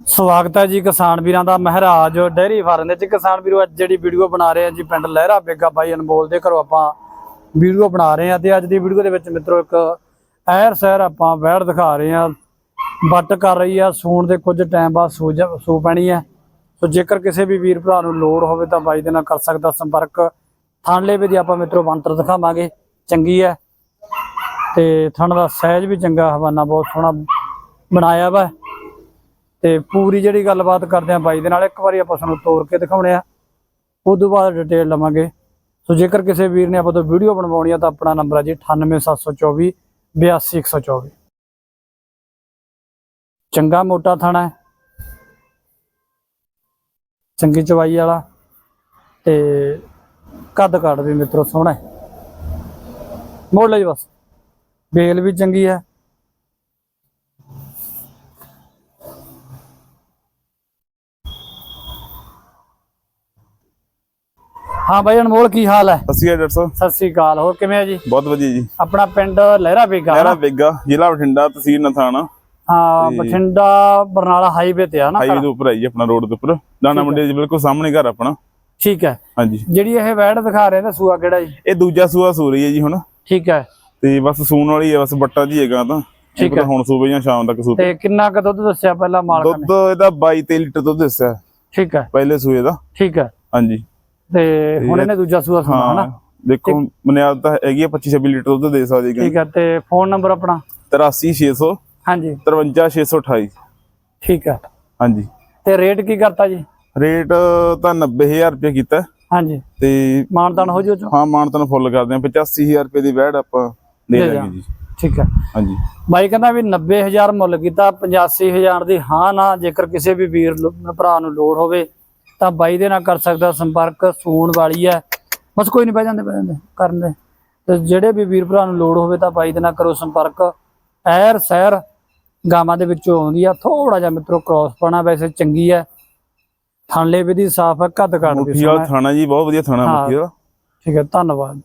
ਸਵਾਗਤ ਹੈ ਜੀ ਕਿਸਾਨ ਵੀਰਾਂ ਦਾ ਮਹਾਰਾਜ ਡੇਅਰੀ ਫਾਰਮ ਦੇ ਵਿੱਚ। ਕਿਸਾਨ ਵੀਰੋ, ਅੱਜ ਜਿਹੜੀ ਵੀਡੀਓ ਬਣਾ ਰਹੇ ਆ ਜੀ ਪਿੰਡ ਲਹਿਰਾ ਬੇਗਾ ਬਾਈ ਅਨਮੋਲ ਦੇ ਘਰੋਂ ਆਪਾਂ ਵੀਡੀਓ ਬਣਾ ਰਹੇ ਆ ਤੇ ਅੱਜ ਦੀ ਵੀਡੀਓ ਦੇ ਵਿੱਚ ਮਿੱਤਰੋ, ਇੱਕ ਐਰ ਸਹਿਰ ਆਪਾਂ ਵੈੜ ਦਿਖਾ ਰਹੇ ਆ ਬੱਟ ਕਰ ਰਹੀ ਆ, ਸੂਣ ਦੇ ਕੁਝ ਟਾਈਮ ਬਾਅਦ ਸੂਜ ਸੂ ਪੈਣੀ ਹੈ ਸੋ ਜੇਕਰ ਕਿਸੇ ਵੀ ਵੀਰ ਭਰਾ ਨੂੰ ਲੋੜ ਹੋਵੇ ਤਾਂ ਬਾਈ ਦੇ ਨਾਲ ਕਰ ਸਕਦਾ ਸੰਪਰਕ। ਥਾਣਲੇ ਵੀ ਦੀ ਆਪਾਂ ਮਿੱਤਰੋ ਬੰਤਰ ਦਿਖਾਵਾਂਗੇ। ਚੰਗੀ ਹੈ ਤੇ ਥਣ ਦਾ ਸਹਿਜ ਵੀ ਚੰਗਾ, ਹਵਾਨਾ ਬਹੁਤ ਸੋਹਣਾ ਬਣਾਇਆ ਵਾ। ਤੇ ਪੂਰੀ ਜਿਹੜੀ ਗੱਲਬਾਤ ਕਰਦੇ ਆ ਬਾਈ ਦੇ ਨਾਲ, ਇੱਕ ਵਾਰੀ ਆਪਾਂ ਤੁਹਾਨੂੰ ਤੋੜ ਕੇ ਦਿਖਾਉਣੇ ਆ। ਉਸ ਤੋਂ ਬਾਅਦ ਡਿਟੇਲ ਲਵਾਂਗੇ। ਸੋ ਜੇਕਰ ਕਿਸੇ ਵੀਰ ਨੇ ਆਪਾਂ ਤੋਂ ਵੀਡੀਓ ਬਣਵਾਉਣੀ ਆ ਤਾਂ ਆਪਣਾ ਨੰਬਰ ਆ ਜੀ 98724 82124 ਚੰਗਾ ਮੋਟਾ ਥਾਣਾ ਹੈ। ਚੰਗੀ ਚਵਾਈ ਵਾਲਾ। ਤੇ ਕੱਦ ਕਾੜ ਵੀ ਮਿੱਤਰੋ ਸੋਹਣਾ ਹੈ। ਮੋੜ ਲੈ ਜੀ ਬਸ। ਬੇਲ ਵੀ ਚੰਗੀ ਹੈ। ਹਾਂ ਬਾਈ ਅਨਮੋਲ ਕੀ ਹਾਲ ਹੈ? ਸਤਿ ਸ਼੍ਰੀ ਅਕਾਲ ਡਾਕਟਰ ਸਾਹਿਬ। ਸਤਿ ਸ੍ਰੀ ਅਕਾਲ ਹੋਰ ਕਿਵੇਂ ਆ ਜੀ? ਬਹੁਤ ਵਧੀਆ ਜੀ। ਆਪਣਾ ਪਿੰਡ ਲਹਿਰਾ ਬੇਗਾ ਲਹਿਰਾ ਬੇਗਾ ਜ਼ਿਲ੍ਹਾ ਬਠਿੰਡਾ ਤਹਿਸੀਲ ਨਥਾਣਾ ਹਾਂ ਬਠਿੰਡਾ ਬਰਨਾਲਾ ਹਾਈਵੇ ਤੇ ਆ ਨਾ ਹਾਈਵੇ ਦੇ ਉੱਪਰ ਜੀ ਆਪਣਾ ਰੋਡ ਦੇ ਉੱਪਰ। ਦਾਣਾ ਮੰਡੀ ਦੇ ਬਿਲਕੁਲ ਸਾਹਮਣੇ ਘਰ ਆਪਣਾ। ਠੀਕ ਹੈ। ਹਾਂਜੀ। ਜਿਹੜੀ ਇਹ ਵੈੜ ਦਿਖਾ ਰਹੇ ਨੇ ਸੂਆ ਕਿਹੜਾ ਜੀ? ਇਹ ਦੂਜਾ ਸੂਆ ਸੂ ਰਹੀ ਹੈ ਜੀ ਹੁਣ। ਠੀਕ ਹੈ। ਤੇ ਬਸ ਸੂਣ ਵਾਲੀ ਹੈ ਬਸ ਬੱਟਾ ਜੀ ਹੈਗਾ ਤਾਂ। ਠੀਕ ਹੈ। ਹੁਣ ਸੂਬੇ ਜਾਂ ਸ਼ਾਮ ਤੱਕ ਸੂ ਤੇ ਕਿੰਨਾ ਕੁ ਦੁੱਧ ਦੱਸਿਆ ਪਹਿਲਾਂ ਮਾਲਕ ਨੇ? ਦੁੱਧ ਇਹਦਾ 22 23 ਲੀਟਰ ਦੁੱਧ ਦੱਸਿਆ। ਠੀਕ ਹੈ। ਪਹਿਲੇ ਸੂਏ ਦਾ। ਠੀਕ ਹੈ। ਹਾਂਜੀ। ਤੇ ਹੁਣ ਇਹਨੇ ਦੂਜਾ ਸੂਆ ਸੁਣਾ ਹਨਾ? ਦੇਖੋ ਬੁਨਿਆਦ ਤਾਂ ਹੈਗੀ ਹੈ 25 26 ਲੀਟਰ ਦੁੱਧ ਦੇ ਸਕਦੀ ਹੈ ਠੀਕ ਹੈ ਤੇ ਫੋਨ ਨੰਬਰ ਆਪਣਾ? 83600 ਹਾਂਜੀ। 53628 ਠੀਕ ਹੈ ਹਾਂਜੀ। ਤੇ ਰੇਟ ਕੀ ਕਰਤਾ ਜੀ? ਰੇਟ ਤਾਂ 90000 ਰੁਪਏ ਕੀਤਾ। ਹਾਂਜੀ। ਤੇ ਮਾਨਦਾਨ ਹੋ ਜਾਓ ਹਾਂ ਮਾਨਤਨ ਫੁੱਲ ਕਰਦੇ ਆ 85000 ਰੁਪਏ ਦੀ ਵੈੜ ਆਪਾਂ ਦੇ ਦਾਂਗੇ ਜੀ। ਠੀਕ ਹੈ ਹਾਂਜੀ। ਬਾਈ ਕਹਿੰਦਾ ਵੀ 90000 ਮੁੱਲ ਕੀਤਾ 85000 ਦੀ ਹਾਂ ਨਾ ਜੇਕਰ ਕਿਸੇ ਵੀ ਵੀਰ ਭਰਾ ਨੂੰ ਲੋੜ ਹੋਵੇ ਤਾਂ ਬਾਈ ਦੇ ਨਾਲ ਕਰ ਸਕਦਾ ਸੰਪਰਕ ਸੂਣ ਵਾਲੀ ਹੈ। ਬਸ ਕੋਈ ਨਹੀਂ ਬਹਿ ਜਾਂਦੇ ਬਹਿ ਜਾਂਦੇ ਕਰਨ ਦੇ। ਤੇ ਜਿਹੜੇ ਵੀ ਵੀਰ ਭਰਾ ਨੂੰ ਲੋੜ ਹੋਵੇ ਤਾਂ ਬਾਈ ਦੇ ਨਾਲ ਕਰੋ ਸੰਪਰਕ। ਐਰ ਸੈਰ ਗਾਵਾਂ ਦੇ ਵਿੱਚੋਂ ਆਉਂਦੀ ਆ। ਥੋੜਾ ਜਿਹਾ ਮਿੱਤਰੋ ਕ੍ਰਾਸ ਪਾਣਾ ਵੈਸੇ ਚੰਗੀ ਹੈ। ਥਣਲੇ ਵੀ ਦੀ ਸਾਫ਼ ਹੈ ਕੱਦ ਕੱਟ ਦੀ ਥਾਣਾ ਜੀ ਬਹੁਤ ਵਧੀਆ ਥਾਣਾ ਹਾਂ। ਮੁੱਠੀ ਦਾ ਠੀਕ ਹੈ ਧੰਨਵਾਦ।